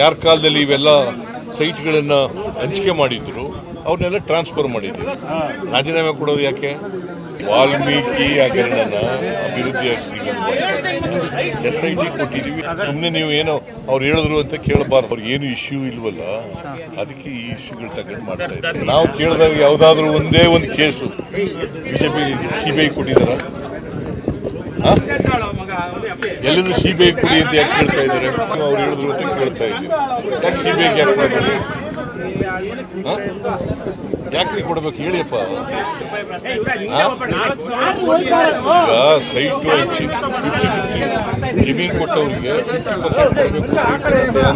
ಯಾರ ಕಾಲದಲ್ಲಿ ಇವೆಲ್ಲ ಸೈಟ್ಗಳನ್ನು ಹಂಚಿಕೆ ಮಾಡಿದ್ರು, ಅವ್ರನ್ನೆಲ್ಲ ಟ್ರಾನ್ಸ್ಫರ್ ಮಾಡಿದ್ರು. ರಾಜೀನಾಮೆ ಕೊಡೋದು ಯಾಕೆ? ವಾಲ್ಮೀಕಿ ಹಗರಣನ ಅಭಿವೃದ್ಧಿ ಎಸ್ ಐ ಟಿ ಕೊಟ್ಟಿದ್ದೀವಿ ಸುಮ್ಮನೆ ನೀವು ಏನೋ ಅವ್ರು ಹೇಳಿದ್ರು ಅಂತ ಕೇಳಬಾರ್ದು. ಅವ್ರಿಗೆ ಏನು ಇಶ್ಯೂ ಇಲ್ವಲ್ಲ, ಅದಕ್ಕೆ ಈ ಇಶ್ಯೂಗಳು ತಗೊಂಡು ಮಾಡ್ತಾ ಇದ್ದಾರೆ. ನಾವು ಕೇಳಿದಾಗ ಯಾವುದಾದ್ರೂ ಒಂದೇ ಒಂದು case BJP C B I ಕೊಟ್ಟಿದ್ದಾರ? ಎಲ್ಲರೂ ಸಿ ಬಿ ಐ ಕೊಡಿ ಅಂತ ಯಾಕೆ ಕೇಳ್ತಾ ಇದ್ದಾರೆ? ಅವ್ರು ಹೇಳಿದ್ರು ಅಂತ ಕೇಳ್ತಾ ಇದ್ದೀವಿ ಯಾಕೆ ಸಿ ಬಿ ಐಗೆ ಯಾಕೆ ಕೊಡಬೇಕು? ಯಾಕೆ ಕೊಡ್ಬೇಕು? ಹೇಳಿಯಪ್ಪ. ಸೈಟು ಹಂಚಿ ಕಿವಿ ಕೊಟ್ಟವ್ರಿಗೆ ಫಿಫ್ಟಿ ಪರ್ಸೆಂಟ್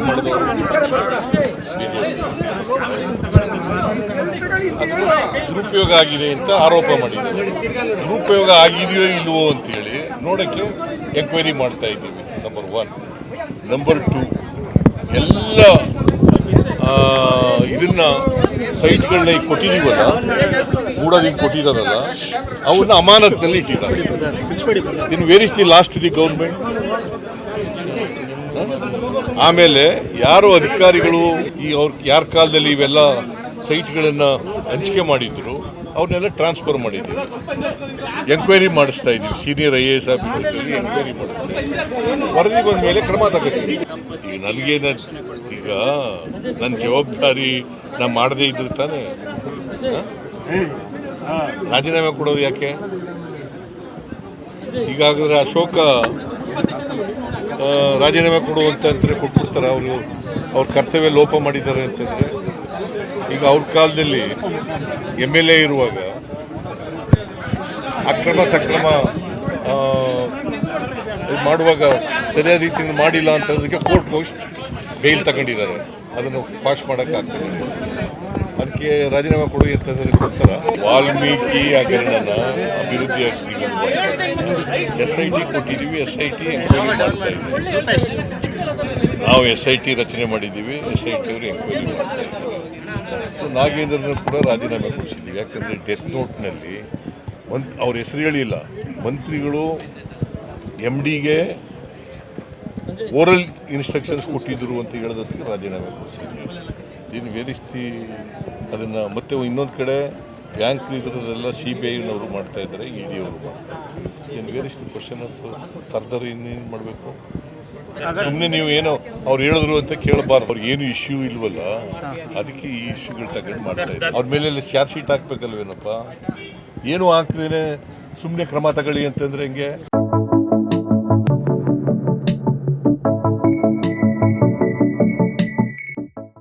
ಕೊಡಬೇಕು ದುರುಪಯೋಗ ಆಗಿದೆ ಅಂತ ಆರೋಪ ಮಾಡಿದ್ದಾರೆ. ದುರುಪಯೋಗ ಆಗಿದೆಯೋ ಇಲ್ವೋ ಅಂತೇಳಿ ನೋಡೋಕ್ಕೆ ಎಂಕ್ವೈರಿ ಮಾಡ್ತಾ ಇದ್ದೀವಿ ನಂಬರ್ ಒನ್ ನಂಬರ್ ಟು ಎಲ್ಲ ಇದನ್ನ ಸೈಟ್ಗಳನ್ನ ಈಗ ಕೊಟ್ಟಿದ್ದೀವಲ್ಲ ಮೂಡೋದಿಂಗ್ ಕೊಟ್ಟಿದ್ದಾರಲ್ಲ ಅವನ್ನ ಅಮಾನತ್ನಲ್ಲಿ ಇಟ್ಟಿದ್ದಾರೆ. In where is the last the government ಆಮೇಲೆ ಯಾರು ಅಧಿಕಾರಿಗಳು ಈ ಅವ್ರ, ಯಾರ ಕಾಲದಲ್ಲಿ ಇವೆಲ್ಲ ಸೈಟ್ಗಳನ್ನು ಹಂಚಿಕೆ ಮಾಡಿದ್ರು, ಅವ್ರನ್ನೆಲ್ಲ ಟ್ರಾನ್ಸ್ಫರ್ ಮಾಡಿದ್ದೀವಿ ಎಂಕ್ವೈರಿ ಮಾಡಿಸ್ತಾ ಇದ್ದೀವಿ ಸೀನಿಯರ್ ಐ ಎ ಎಸ್ ಆಫೀಸರ್ಗಳಿಗೆ ಎಂಕ್ವೈರಿ ಮಾಡಿಸ್ತಾ ವರದಿ ಬಂದ ಮೇಲೆ ಕ್ರಮ ತಗೋತೀವಿ. ಈಗ ನನಗೇನ ಈಗ ನನ್ನ ಜವಾಬ್ದಾರಿ ನಾ ಮಾಡದೇ ಇದ್ರೆ ತಾನೇ? ರಾಜೀನಾಮೆ ಕೊಡೋದು ಯಾಕೆ? ಈಗಾಗಲೇ ಅಶೋಕ ರಾಜೀನಾಮೆ ಕೊಡುವಂತ ಕೊಟ್ಬಿಡ್ತಾರೆ, ಅವರು, ಅವ್ರ ಕರ್ತವ್ಯ ಲೋಪ ಮಾಡಿದ್ದಾರೆ ಅಂತಂದ್ರೆ ಈಗ ಅವ್ರ ಕಾಲದಲ್ಲಿ ಎಂ ಎಲ್ ಎ ಇರುವಾಗ ಅಕ್ರಮ ಸಕ್ರಮ ಮಾಡುವಾಗ ಸರಿಯಾದ ರೀತಿಯಿಂದ ಮಾಡಿಲ್ಲ ಅಂತಂದಕ್ಕೆ ಕೋರ್ಟ್ ಪೋಸ್ಟ್ ಬೇಲ್ ತಗೊಂಡಿದ್ದಾರೆ. ಅದನ್ನು ಪಾಸ್ ಮಾಡೋಕ್ಕಾಗ್ತದೆ ಅದಕ್ಕೆ ರಾಜೀನಾಮೆ ಕೊಡಿ ಅಂತಂದರೆ ಕೊಡ್ತಾರ. ವಾಲ್ಮೀಕಿ ಹಗರಣನ ಅಭಿವೃದ್ಧಿ ಎಸ್ ಐ ಟಿ ಕೊಟ್ಟಿದ್ದೀವಿ, ಎಸ್ ಐ ಟಿ ಎಂಕ್ವೈರಿ ಮಾಡ್ತಾ ಇದ್ದೀವಿ. ನಾವು ಎಸ್ ಐ ಟಿ ರಚನೆ ಮಾಡಿದ್ದೀವಿ, ಎಸ್ ಐ ಟಿ ಅವರು ಎಂಕ್ವೈರಿ ಮಾಡಿದ್ದಾರೆ. ಸೊ ನಾಗೇಂದ್ರನ ಕೂಡ ರಾಜೀನಾಮೆ ಕೊಡಿಸಿದ್ದೀವಿ. ಯಾಕಂದರೆ ಡೆತ್ ನೋಟ್ನಲ್ಲಿ ಮಂತ್, ಅವ್ರ ಹೆಸರು ಹೇಳಿಲ್ಲ. ಮಂತ್ರಿಗಳು ಎಂ ಡಿಗೆ ಓರಲ್ ಇನ್ಸ್ಟ್ರಕ್ಷನ್ಸ್ ಕೊಟ್ಟಿದ್ದರು ಅಂತ ಹೇಳೋದಕ್ಕೆ ರಾಜೀನಾಮೆ ಕೊಡಿಸಿದ್ದೀವಿ. ಇನ್ನು ವೇರಿಸ್ತಿ ಅದನ್ನು ಮತ್ತೆ ಇನ್ನೊಂದು ಕಡೆ ಬ್ಯಾಂಕ್ ಇದರದೆಲ್ಲ ಸಿ ಬಿ ಐನವರು ಮಾಡ್ತಾಯಿದ್ದಾರೆ ಇ ಡಿ ಅವರು ಇದ್ದಾರೆ. ಇನ್ನು ವೇರಿಸ್ತಿ ಕ್ವಶನ್ ಫರ್ದರ್ ಇನ್ನೇನು ಮಾಡಬೇಕು? ಸುಮ್ಮನೆ ನೀವು ಏನೋ ಅವ್ರು ಹೇಳಿದ್ರು ಅಂತ ಕೇಳಬಾರ್ದು. ಅವ್ರಿಗೆ ಏನು ಇಶ್ಯೂ ಇಲ್ವಲ್ಲ ಅದಕ್ಕೆ ಈ ಇಶ್ಯೂಗಳು ತಗೊಂಡು ಮಾಡ್ತಾ ಇದ್ದಾರೆ. ಅವ್ರ ಮೇಲೆ ಚಾರ್ಜ್ ಶೀಟ್ ಹಾಕ್ಬೇಕಲ್ವೇನಪ್ಪ? ಏನು ಹಾಕ್ದೇನೆ ಸುಮ್ಮನೆ ಕ್ರಮ ತಗೊಳ್ಳಿ ಅಂತಂದ್ರೆ ಹೆಂಗೆ?